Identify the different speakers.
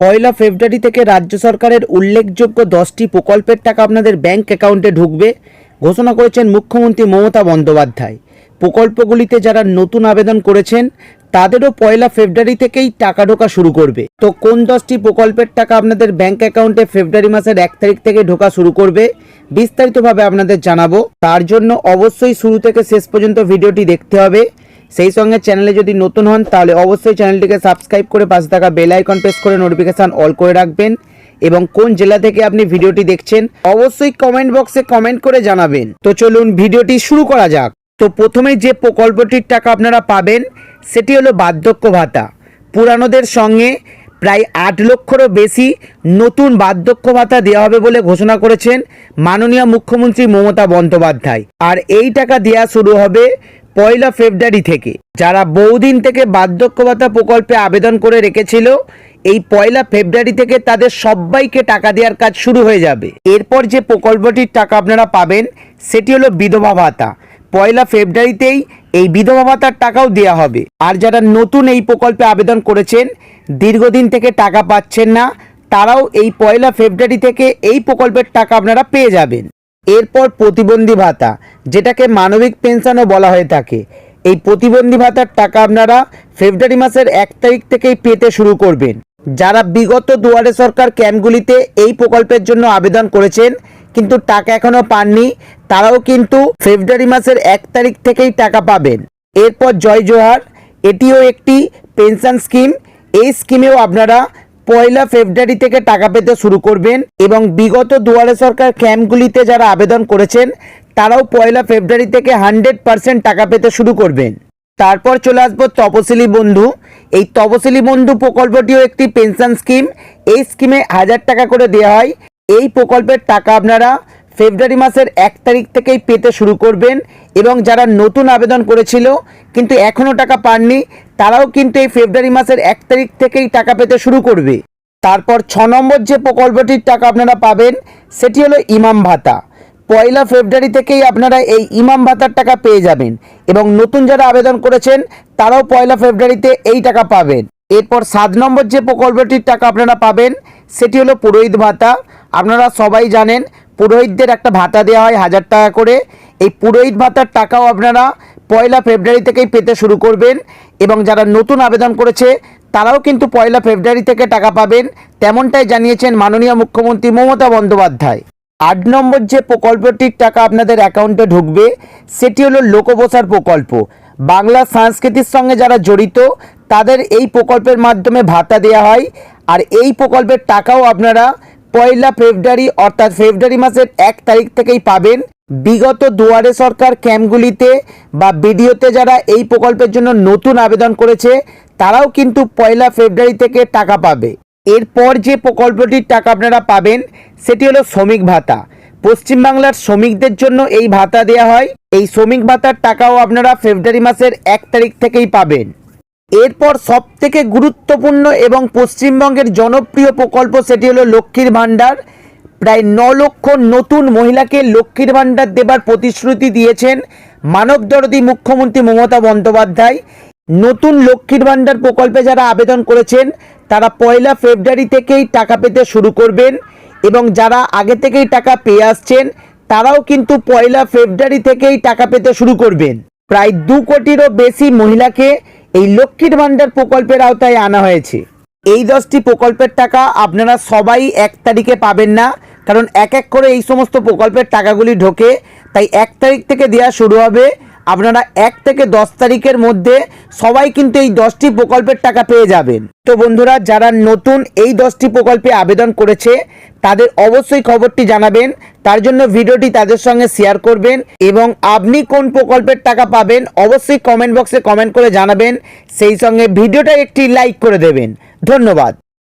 Speaker 1: পয়লা ফেব্রুয়ারি থেকে রাজ্য সরকারের উল্লেখযোগ্য দশটি প্রকল্পের টাকা আপনাদের ব্যাংক অ্যাকাউন্টে ঢুকবে, ঘোষণা করেছেন মুখ্যমন্ত্রী মমতা বন্দ্যোপাধ্যায়। প্রকল্পগুলিতে যারা নতুন আবেদন করেছেন, তাদেরও পয়লা ফেব্রুয়ারি থেকেই টাকা ঢোকা শুরু করবে। তো কোন দশটি প্রকল্পের টাকা আপনাদের ব্যাংক অ্যাকাউন্টে ফেব্রুয়ারি মাসের এক তারিখ থেকে ঢোকা শুরু করবে, বিস্তারিতভাবে আপনাদের জানাব। তার জন্য অবশ্যই শুরু থেকে শেষ পর্যন্ত ভিডিওটি দেখতে হবে। সেই সঙ্গে চ্যানেলে যদি নতুন হন, তাহলে অবশ্যই চ্যানেলটিকে সাবস্ক্রাইব করে পাশে থাকা বেল আইকন প্রেস করে নোটিফিকেশান অল করে রাখবেন। এবং কোন জেলা থেকে আপনি ভিডিওটি দেখছেন, অবশ্যই কমেন্ট বক্সে কমেন্ট করে জানাবেন। তো চলুন ভিডিওটি শুরু করা যাক। তো প্রথমে যে প্রকল্পটির টাকা আপনারা পাবেন, সেটি হলো বার্ধক্য ভাতা। পুরানোদের সঙ্গে প্রায় আট লক্ষরও বেশি নতুন বার্ধক্য ভাতা দেওয়া হবে বলে ঘোষণা করেছেন মাননীয় মুখ্যমন্ত্রী মমতা বন্দ্যোপাধ্যায়। আর এই টাকা দেওয়া শুরু হবে পয়লা ফেব্রুয়ারি থেকে। যারা বহুদিন থেকে বার্ধক্য ভাতা প্রকল্পে আবেদন করে রেখেছিল, এই পয়লা ফেব্রুয়ারি থেকে তাদের সবাইকে টাকা দেওয়ার কাজ শুরু হয়ে যাবে। এরপর যে প্রকল্পটির টাকা আপনারা পাবেন, সেটি হলো বিধবা ভাতা। পয়লা ফেব্রুয়ারিতেই এই বিধবা ভাতার টাকাও দেওয়া হবে। আর যারা নতুন এই প্রকল্পে আবেদন করেছেন, দীর্ঘদিন থেকে টাকা পাচ্ছেন না, তারাও এই পয়লা ফেব্রুয়ারি থেকে এই প্রকল্পের টাকা আপনারা পেয়ে যাবেন। এরপর প্রতিবন্ধী ভাতা, যেটাকে মানবিক পেনশনও বলা হয়ে থাকে। এই প্রতিবন্ধী ভাতার টাকা আপনারা ফেব্রুয়ারি মাসের এক তারিখ থেকেই পেতে শুরু করবেন। যারা বিগত দুয়ারে সরকার ক্যাম্পগুলিতে এই প্রকল্পের জন্য আবেদন করেছেন, কিন্তু টাকা এখনও পাননি, তারাও কিন্তু ফেব্রুয়ারি মাসের এক তারিখ থেকেই টাকা পাবেন। এরপর জয় জোহার, এটিও একটি পেনশন স্কিম। এই স্কিমেও আপনারা পয়লা ফেব্রুয়ারি থেকে টাকা পেতে শুরু করবেন এবং বিগত দুয়ারে সরকার ক্যাম্পগুলিতে যারা আবেদন করেছেন, তারাও পয়লা ফেব্রুয়ারি থেকে হান্ড্রেড পার্সেন্ট টাকা পেতে শুরু করবেন। তারপর চলে আসব তপশিলি বন্ধু। এই তপশিলি বন্ধু প্রকল্পটিও একটি পেনশন স্কিম। এই স্কিমে হাজার টাকা করে দেওয়া হয়। এই প্রকল্পের টাকা আপনারা ফেব্রুয়ারি মাসের এক তারিখ থেকেই পেতে শুরু করবেন এবং যারা নতুন আবেদন করেছিল, কিন্তু এখনও টাকা পাননি তারাও কিন্তু এই ফেব্রুয়ারি মাসের এক তারিখ থেকেই টাকা পেতে শুরু করবে। তারপর ছ নম্বর যে প্রকল্পটির টাকা আপনারা পাবেন, সেটি হলো ইমাম ভাতা। পয়লা ফেব্রুয়ারি থেকেই আপনারা এই ইমাম ভাতার টাকা পেয়ে যাবেন এবং নতুন যারা আবেদন করেছেন, তারাও পয়লা ফেব্রুয়ারিতে এই টাকা পাবেন। এরপর সাত নম্বর যে প্রকল্পটির টাকা আপনারা পাবেন, সেটি হলো পুরোহিত ভাতা। আপনারা সবাই জানেন, পুরোহিতদের একটা ভাতা দেওয়া হয় হাজার টাকা করে। এই পুরোহিত ভাতার টাকাও আপনারা পয়লা ফেব্রুয়ারি থেকেই পেতে শুরু করবেন এবং যারা নতুন আবেদন করেছে, তারাও কিন্তু পয়লা ফেব্রুয়ারি থেকে টাকা পাবেন। তেমনটাই জানিয়েছেন মাননীয় মুখ্যমন্ত্রী মমতা বন্দ্যোপাধ্যায়। আট নম্বর যে প্রকল্পটির টাকা আপনাদের অ্যাকাউন্টে ঢুকবে, সেটি হলো লোকপ্রসার প্রকল্প। বাংলা সংস্কৃতির সঙ্গে যারা জড়িত, তাদের এই প্রকল্পের মাধ্যমে ভাতা দেওয়া হয়। আর এই প্রকল্পের টাকাও আপনারা পয়লা ফেব্রুয়ারি অর্থাৎ ফেব্রুয়ারি মাসের এক তারিখ থেকেই পাবেন। বিগত দুয়ারে সরকার ক্যাম্পগুলিতে বা বিডিওতে যারা এই প্রকল্পের জন্য নতুন আবেদন করেছে, তারাও কিন্তু পয়লা ফেব্রুয়ারি থেকে টাকা পাবে। এরপর যে প্রকল্পটির টাকা আপনারা পাবেন, সেটি হলো শ্রমিক ভাতা। পশ্চিমবাংলার শ্রমিকদের জন্য এই ভাতা দেওয়া হয়। এই শ্রমিক ভাতার টাকাও আপনারা ফেব্রুয়ারি মাসের এক তারিখ থেকেই পাবেন। এরপর সব থেকে গুরুত্বপূর্ণ এবং পশ্চিমবঙ্গের জনপ্রিয় প্রকল্প সেটি হলো লক্ষ্মীর ভাণ্ডার। প্রায় ন লক্ষ নতুন মহিলাকে লক্ষ্মীর ভাণ্ডার দেবার প্রতিশ্রুতি দিয়েছেন মানবদরদী মুখ্যমন্ত্রী মমতা বন্দ্যোপাধ্যায়। নতুন লক্ষ্মীর ভাণ্ডার প্রকল্পে যারা আবেদন করেছেন, তারা পয়লা ফেব্রুয়ারি থেকেই টাকা পেতে শুরু করবেন এবং যারা আগে থেকেই টাকা পেয়ে আসছেন, তারাও কিন্তু পয়লা ফেব্রুয়ারি থেকেই টাকা পেতে শুরু করবেন। প্রায় দু কোটিরও বেশি মহিলাকে এই লক্ষ্মীর ভাণ্ডার প্রকল্পের আওতায় আনা হয়েছে। এই দশটি প্রকল্পের টাকা আপনারা সবাই এক তারিখে পাবেন না, কারণ এক এক করে এই সমস্ত প্রকল্পের টাকাগুলি ঢোকে। তাই এক তারিখ থেকে দেওয়া শুরু হবে। আপনারা এক থেকে দশ তারিখের মধ্যে সবাই কিন্তু এই দশটি প্রকল্পের টাকা পেয়ে যাবেন। তো বন্ধুরা, যারা নতুন এই দশটি প্রকল্পে আবেদন করেছে, তাদের অবশ্যই খবরটি জানাবেন। তার জন্য ভিডিওটি তাদের সঙ্গে শেয়ার করবেন এবং আপনি কোন প্রকল্পের টাকা পাবেন অবশ্যই কমেন্ট বক্সে কমেন্ট করে জানাবেন। সেই সঙ্গে ভিডিওটা একটি লাইক করে দেবেন। ধন্যবাদ।